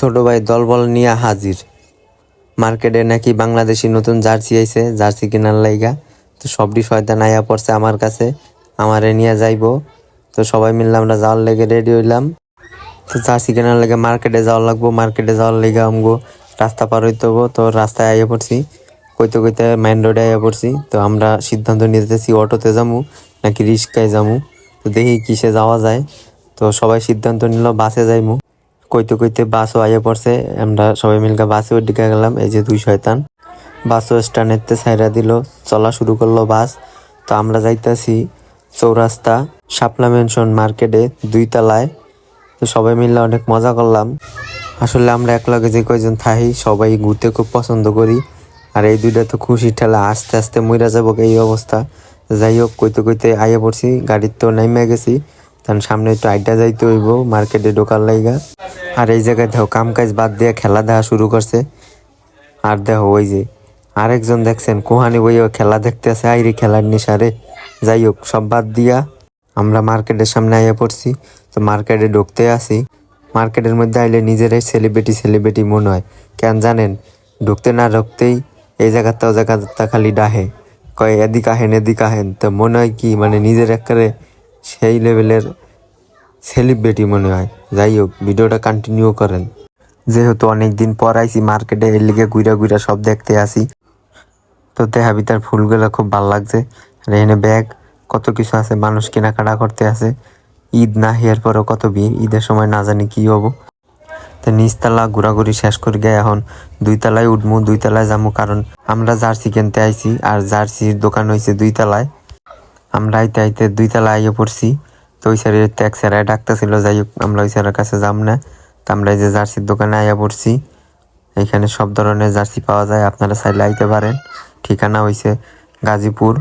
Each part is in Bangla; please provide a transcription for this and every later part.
ছোট ভাই দলবল নিয়ে হাজির। মার্কেটে নাকি বাংলাদেশি নতুন জার্সি আইছে, জার্সি কেনার লাইগা। তো সবটি শয়তান আইয়া পড়ছে আমার কাছে, আমারে নিয়ে যাইবো। তো সবাই মিললে আমরা যাওয়ার লেগে রেডি হইলাম। তো জার্সি কেনার লেগে মার্কেটে যাওয়া লাগবো, মার্কেটে যাওয়ার লেগে আমগো রাস্তা পার হইতে হব তো রাস্তায় আইয়া পড়ছি, কইতে কইতে মেইন রোডে আইয়া পড়ছি। তো আমরা সিদ্ধান্ত নিতেছি অটোতে যামু, নাকি রিক্সায় যামু। তো দেখি কিসে যাওয়া যায়। তো সবাই সিদ্ধান্ত নিল, বাসে যাইমু। কইতে কইতে বাসও আইয়া পড়ছে। আমরা সবাই মিলকে বাসে দিকে গেলাম, এই যে দুই শয়তান। বাসও স্ট্যান্ডেতে সাইরা দিল, চলা শুরু করল বাস। তো আমরা যাইতাছি চৌরাস্তা, শাপলা মেনশন মার্কেটে দুই তলায় তো সবাই মিলে অনেক মজা করলাম। আসলে আমরা একলগে যে কয়জন থাকি সবাই ঘুরতে খুব পছন্দ করি। আর এই দুইটা তো খুশি ঠেলা, আস্তে আস্তে মইরা যাব এই অবস্থা। যাই হোক, কইতে কইতে আইয়া পড়ছি, গাড়ির তো নাইমে গেছি। তার সামনে একটু আড্ডা যাইতে হইব, মার্কেটে ঢোকার লাইগা। আর এই জায়গায় দেখো কাম কাজ বাদ দিয়ে খেলা দেখা শুরু করছে। আর দেখো ওই যে আরেকজন দেখছেন, কোহানি বইও খেলা দেখতে আছে, আইরে খেলার নেশারে যাই হোক, সব বাদ দিয়া আমরা মার্কেটের সামনে আইয়া পড়ছি। তো মার্কেটে ঢুকতে আসি মার্কেটের মধ্যে আইলে নিজেরাই সেলিব্রিটি সেলিব্রিটি মনে হয়। কেন জানেন? ঢুকতে না ঢুকতেই এই জায়গাটা ও জায়গাটা খালি ডাহে। কয়, এদিক আহেন এদিক আহেন। তো মনে হয় কি মানে নিজের একেবারে সেই লেভেলের সেলিব্রিটি মনে হয়। যাই হোক, ভিডিওটা কন্টিনিউ করেন। যেহেতু অনেক দিন পর আইছি মার্কেটে এর লিগে ঘুরা ঘুরা সব দেখতে আসি। তো দেখাবি তার ফুলগুলো খুব ভালো লাগছে। আর এখানে ব্যাগ কত কিছু আছে, মানুষ কেনাকাটা করতে আছে ঈদ না হিয়ার পরেও কত ভিড়, ঈদের সময় না জানি কি হব। তো নিচতলা ঘোরাঘুরি শেষ করে গিয়ে এখন দুই তলায় উঠমু দুই তলায় যাব কারণ আমরা জার্সি কিনতে আইছি, আর জার্সির দোকান হয়েছে দুই তলায় আমরা আইতে আইতে দুই তলায় আইয়ে পড়ছি। তো ওই স্যারের এক স্যারায় ডাকতেছিল, যাই হোক, আমরা ওই স্যারের কাছে যাব না। তো আমরা এই যে জার্সির দোকানে আইয়া পড়ছি। এখানে সব ধরনের জার্সি পাওয়া যায়, আপনারা চাইলে আইতে পারেন। ঠিকানা হইছে গাজীপুর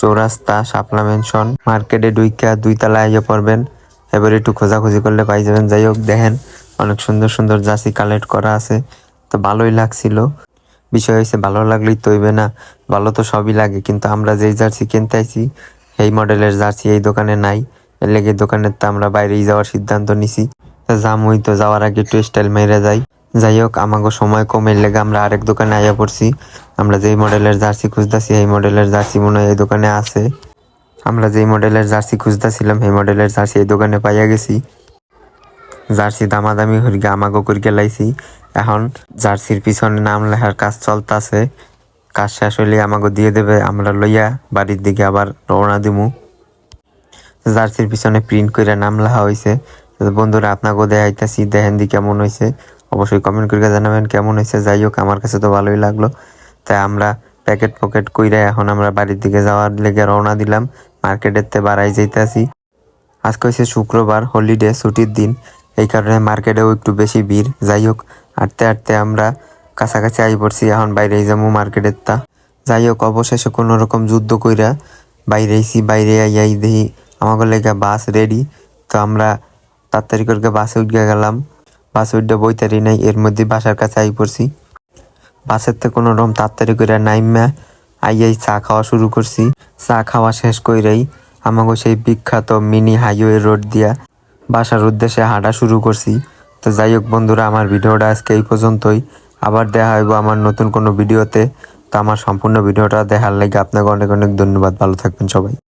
চৌরাস্তা, শাপলা মেনশন মার্কেটে ডুইকা দুই তলায় আইয়া পড়বেন। এবার একটু খোঁজাখুঁজি করলে পাই যাবেন। যাই হোক, দেখেন, অনেক সুন্দর সুন্দর জার্সি কালেক্ট করা আছে। তো ভালোই লাগছিল। বিষয় হয়েছে ভালো লাগলেই তো হইবে না। ভালো তো সবই লাগে, কিন্তু আমরা যেই জার্সি কিনতে আইছি এই মডেলের জার্সি এই দোকানে নাই। লেগে দোকানের তো আমরা বাইরেই যাওয়ার সিদ্ধান্ত নিছি। জামুই তো যাওয়ার আগে একটু স্টাইল মেরে যাই। যাই হোক আমাকে সময় কমের লেগে আমরা আরেক দোকানে আইয়া পড়ছি। আমরা যেই মডেলের জার্সি খুঁজতেছি, এই মডেলের জার্সি মনে হয় এই দোকানে আছে। আমরা যেই মডেলের জার্সি খুঁজতেছিলাম এই মডেলের জার্সি এই দোকানে পাইয়া গেছি। জার্সি দামাদামি হরিকে আমাকে করিকে লাইছি। এখন জার্সির পিছনে নাম লেখার কাজ চলতেছে। কাজ শেষ হইলে আমাকে দিয়ে দেবে, আমরা লইয়া বাড়ির দিকে আবার রওনা দিমু। জার্সির পিছনে প্রিন্ট করে নাম লেখা হয়েছে বন্ধুরা, আপনাকেও দেখাইতেছি, দেখেন দি কেমন হয়েছে অবশ্যই কমেন্ট করে জানাবেন কেমন হয়েছে যাই হোক, আমার কাছে তো ভালোই লাগল। তাই আমরা প্যাকেট পকেট কইরা এখন আমরা বাড়ির দিকে যাওয়ার লেগে রওনা দিলাম। মার্কেটের তে বাড়াই যাইতেছি। আজকে হচ্ছে শুক্রবার হলিডে ছুটির দিন। এই কারণে মার্কেটেও একটু বেশি ভিড়। যাই হোক হাঁটতে হাঁটতে আমরা কাছাকাছি আই পড়ছি। এখন বাইরে যাব মার্কেটের তা। যাই হোক, অবশেষে কোনো রকম যুদ্ধ কইরা বাইরে আইছি। বাইরে আইয়াই দেখি আমাকে লেগে বাস রেডি তো আমরা তাড়াতাড়ি করে বাসে উঠে গেলাম। বাসে উঠে বইতারি নাই, এর মধ্যে বাসার কাছে আই পড়ছি। বাসের থেকে কোনো রকম তাড়াতাড়ি করে নাইমা আইয়াই চা খাওয়া শুরু করছি। চা খাওয়া শেষ কইরাই আমাকে সেই বিখ্যাত মিনি হাইওয়ে রোড দিয়া বাসার উদ্দেশ্যে হাঁটা শুরু করছি। তো যাই হোক বন্ধুরা, আমার ভিডিওটা আজকে এই পর্যন্তই। আবার দেখা হইব আমার নতুন কোনো ভিডিওতে। তো আমার সম্পূর্ণ ভিডিওটা দেখার লাগে আপনাকে অনেক অনেক ধন্যবাদ। ভালো থাকবেন সবাই।